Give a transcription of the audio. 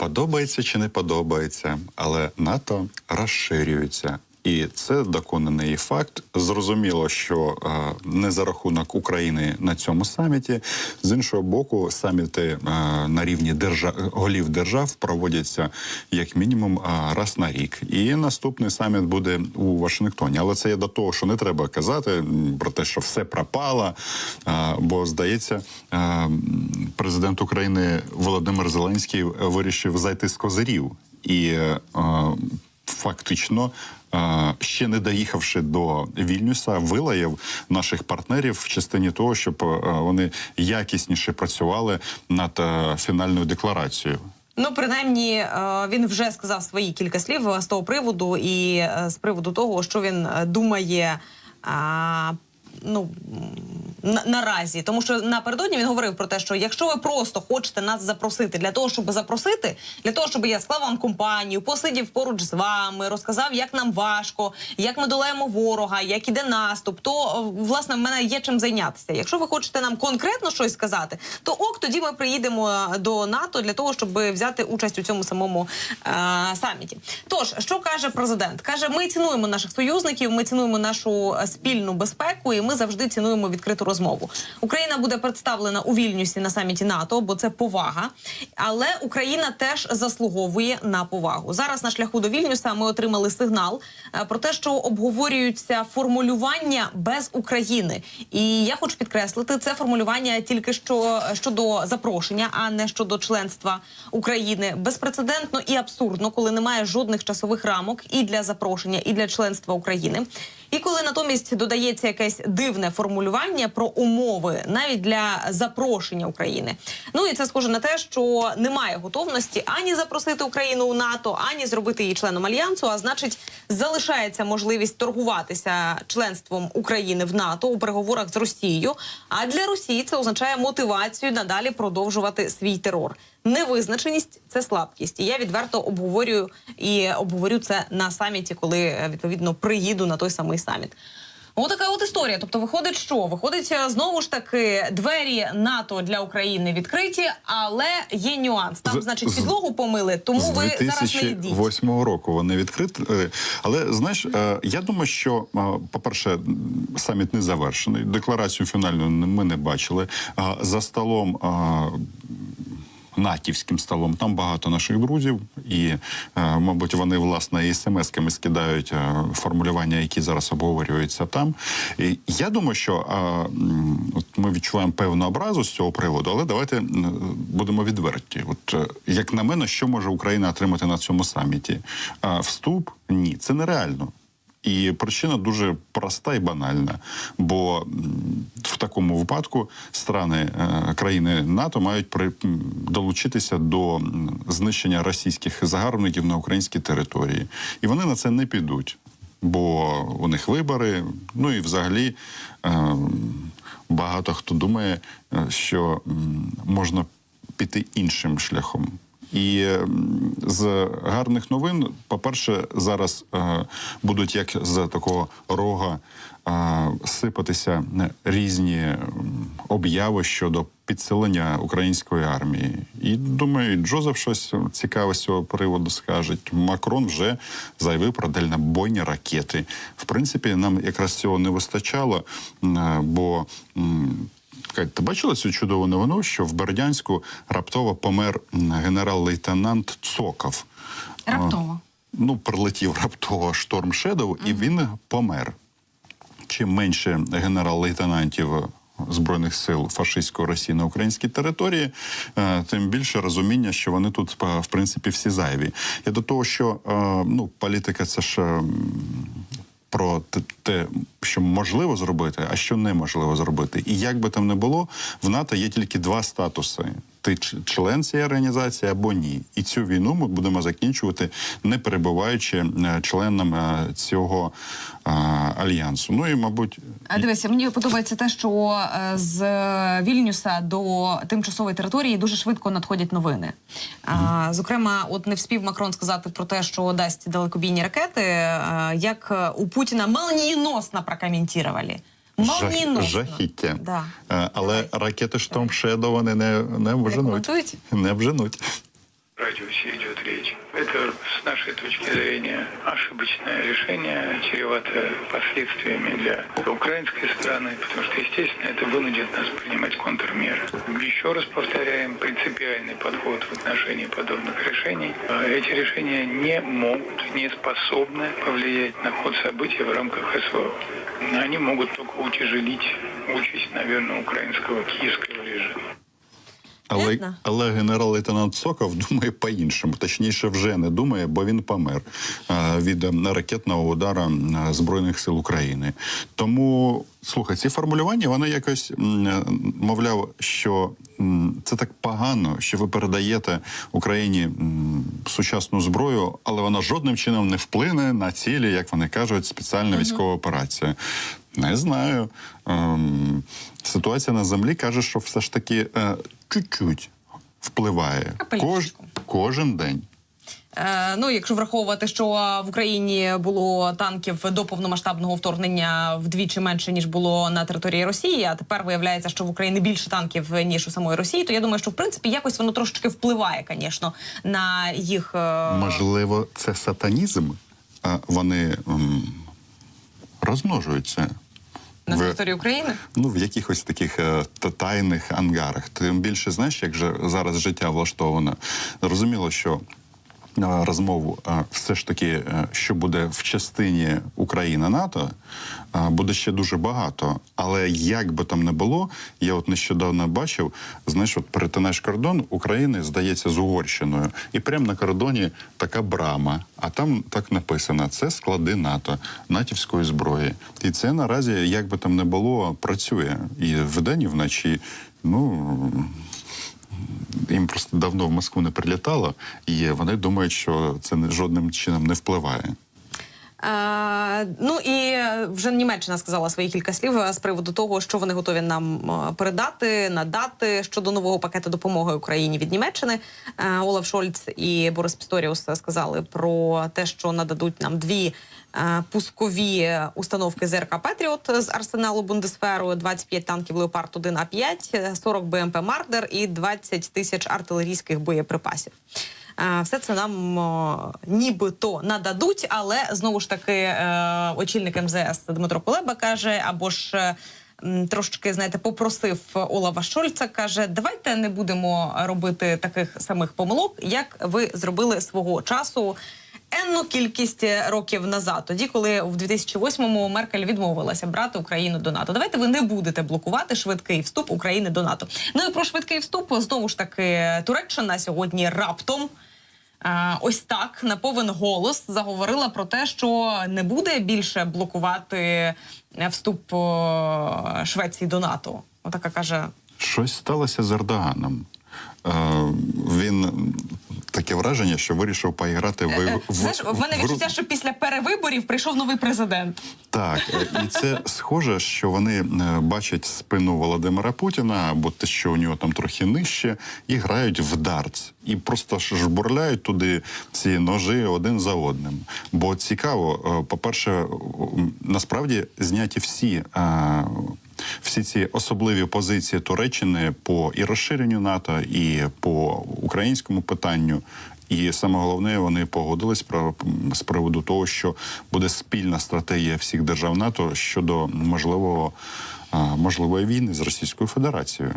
Подобається чи не подобається, але НАТО розширюється. І це доконаний факт. Зрозуміло, що е, не за рахунок України на цьому саміті. З іншого боку, саміти е, на рівні держав голів держав проводяться як мінімум е, раз на рік. І наступний саміт буде у Вашингтоні. Але це є до того, що не треба казати про те, що все пропало. бо здається, президент України Володимир Зеленський вирішив зайти з козирів і. фактично. Ще не доїхавши до Вільнюса, вилаяв наших партнерів в частині того, щоб е, вони якісніше працювали над е, фінальною декларацією. Ну, принаймні, е, він вже сказав свої кілька слів з того приводу, і з приводу того, що він думає. Ну на, наразі, тому що напередодні він говорив про те, що якщо ви просто хочете нас запросити для того, щоб запросити, для того, щоб я склав вам компанію, посидів поруч з вами, розказав, як нам важко, як ми долаємо ворога, як іде наступ, то е, власне в мене є чим зайнятися. Якщо ви хочете нам конкретно щось сказати, то ок, тоді ми приїдемо е, до НАТО для того, щоб взяти участь у цьому самому е, саміті. Тож, що каже президент? каже: ми цінуємо наших союзників, ми цінуємо нашу е, спільну безпеку, і ми завжди цінуємо відкриту розмову. Україна буде представлена у Вільнюсі на саміті НАТО, бо це повага. Але Україна теж заслуговує на повагу. Зараз на шляху до Вільнюса ми отримали сигнал е, про те, що обговорюються формулювання без України. І я хочу підкреслити, це формулювання тільки що щодо запрошення, а не щодо членства України. Безпрецедентно і абсурдно, коли немає жодних часових рамок і для запрошення, і для членства України. І коли натомість додається якесь дивне формулювання про умови навіть для запрошення України. Ну і це схоже на те, що немає готовності ані запросити Україну у НАТО, ані зробити її членом альянсу. А значить, залишається можливість торгуватися членством України в НАТО у переговорах з Росією. А для Росії це означає мотивацію надалі продовжувати свій терор. Невизначеність це слабкість. І я відверто обговорюю і обговорю це на саміті, коли е, відповідно приїду на той самий саміт. Отака от історія. Тобто, виходить, що виходить е, знову ж таки двері НАТО для України відкриті, але є нюанс. Там, З- значить, підлогу помили, тому З ви зараз не йдіть. 2008 року вони відкриті. Е, Але знаєш, я думаю, що е, по-перше, саміт не завершений. Декларацію фінальну ми не бачили. За столом. Натівським столом там багато наших друзів, і, е, мабуть, вони власне і смс-ками скидають е, формулювання, які зараз обговорюються там. І я думаю, що от ми відчуваємо певну образу з цього приводу, але давайте будемо відверті. От е, як на мене, що може Україна отримати на цьому саміті? Вступ ні, це нереально. І причина дуже проста і банальна. Бо в такому випадку страни е, країни НАТО мають при, долучитися до знищення російських загарбників на українській території. І вони на це не підуть. Бо у них вибори, ну і взагалі е, багато хто думає, е, що можна піти іншим шляхом. І з гарних новин, по-перше, зараз е, будуть як з такого рога е, сипатися різні обяви щодо підсилення української армії. І думаю, Джозеф щось цікаве з цього приводу скаже. Макрон вже заявив про дальнобойні ракети. В принципі, нам якраз цього не вистачало, бо. Кать, ти бачила цю чудову новину, що в Бердянську раптово помер генерал-лейтенант Цоков. Раптово. Ну, прилетів раптово шторм Шедоу, і він помер. Чим менше генерал-лейтенантів Збройних сил фашистської Росії на українській території, е, тим більше розуміння, що вони тут, е, в принципі, всі зайві. Я до того, що е, ну, політика це ж. Про те- те, що можливо зробити, а що неможливо зробити. І як би там не було, в НАТО є тільки два статуси: ти член цієї організації або ні. І цю війну ми будемо закінчувати, не перебуваючи е, членом е, цього е, альянсу. Ну і мабуть, А дивися, мені подобається те, що з Вільнюса до тимчасової території дуже швидко надходять новини. А, зокрема, от не вспів Макрон сказати про те, що дасть далекобійні ракети, як у Путіна молнієносно прокоментували. Жах, жахіття. Да. Е, Але Давай. ракети Штом Шедо вони не, не обженуть. Не обженуть. Радиусе идет речь. Это, с нашей точки зрения, ошибочное решение, чревато последствиями для украинской стороны, потому что, естественно, это вынудит нас принимать контрмеры. Еще раз повторяем, принципиальный подход в отношении подобных решений. А Эти решения не могут, не способны повлиять на ход событий в рамках СВО. Они могут только утяжелить участь, наверное, украинского киевского режима. Але, але генерал-лейтенант Соков думає по-іншому. Точніше, вже не думає, бо він помер е, від е, ракетного удару е, Збройних сил України. Тому, слухай, ці формулювання, вони якось, е, мовляв, що це так погано, що ви передаєте Україні сучасну зброю, але вона жодним чином не вплине на цілі, як вони кажуть, спеціальна військова операція. Не знаю. Ем, ситуація на землі каже, що все ж таки е, чуть-чуть впливає Капелюшечку. кожен день. Е, ну, якщо враховувати, що в Україні було танків до повномасштабного вторгнення вдвічі менше ніж було на території Росії, а тепер виявляється, що в Україні більше танків ніж у самої Росії, то я думаю, що в принципі якось воно трошечки впливає, звісно, на їх е, Можливо, це сатанізм, а вони розмножуються. на території України. Ну, в якихось таких е, тайних ангарах. Тим більше, знаєш, як же зараз життя влаштовано. Зрозуміло, що е, розмову е, все ж таки, е, що буде в частині Україна НАТО, буде ще дуже багато. Але як би там не було, я от нещодавно бачив, знаєш, от перетинаєш кордон України, здається, з Угорщиною, і прямо на кордоні така брама. А там так написано: це склади НАТО, натівської зброї. І це наразі, як би там не було, працює і вдень, і вночі. Ну їм просто давно в Москву не прилітало, і вони думають, що це жодним чином не впливає. Е, ну і вже Німеччина сказала свої кілька слів е, з приводу того, що вони готові нам е, передати, надати щодо нового пакету допомоги Україні від Німеччини. Олаф Шольц і Борис Пісторіус сказали про те, що нададуть нам дві. Пускові установки ЗРК Петріот з арсеналу Бундесферу, 25 танків Леопард 1 А 5 40 БМП Мардер і 20 тисяч артилерійських боєприпасів. Все це нам нібито нададуть, але знову ж таки е, очільник МЗС Дмитро Кулеба каже, або ж. е, Трошки знаєте, попросив Олафа Шольца. каже: давайте не будемо робити таких самих помилок, як ви зробили свого часу енну кількість років назад, тоді, коли в 2008-му Меркель відмовилася брати Україну до НАТО. Давайте ви не будете блокувати швидкий вступ України до НАТО. Ну і про швидкий вступ знову ж таки Туреччина сьогодні раптом. Е, Ось так на повен голос заговорила про те, що не буде більше блокувати е, вступ е, Швеції до НАТО. Отака каже Щось сталося з Ердоганом. Е, він таке враження, що вирішив поіграти в, Е, в, Знаєш, в мене відчуття, що після перевиборів прийшов новий президент. Так, і це схоже, що вони бачать спину Володимира Путіна, або те, що у нього там трохи нижче, і грають в дартс. І просто жбурляють туди ці ножи один за одним. Бо цікаво, е, по-перше, насправді зняті всі. е, Всі ці особливі позиції Туреччини по і розширенню НАТО, і по українському питанню, і саме головне, вони погодились про з приводу того, що буде спільна стратегія всіх держав НАТО щодо можливого можливої війни з Російською Федерацією.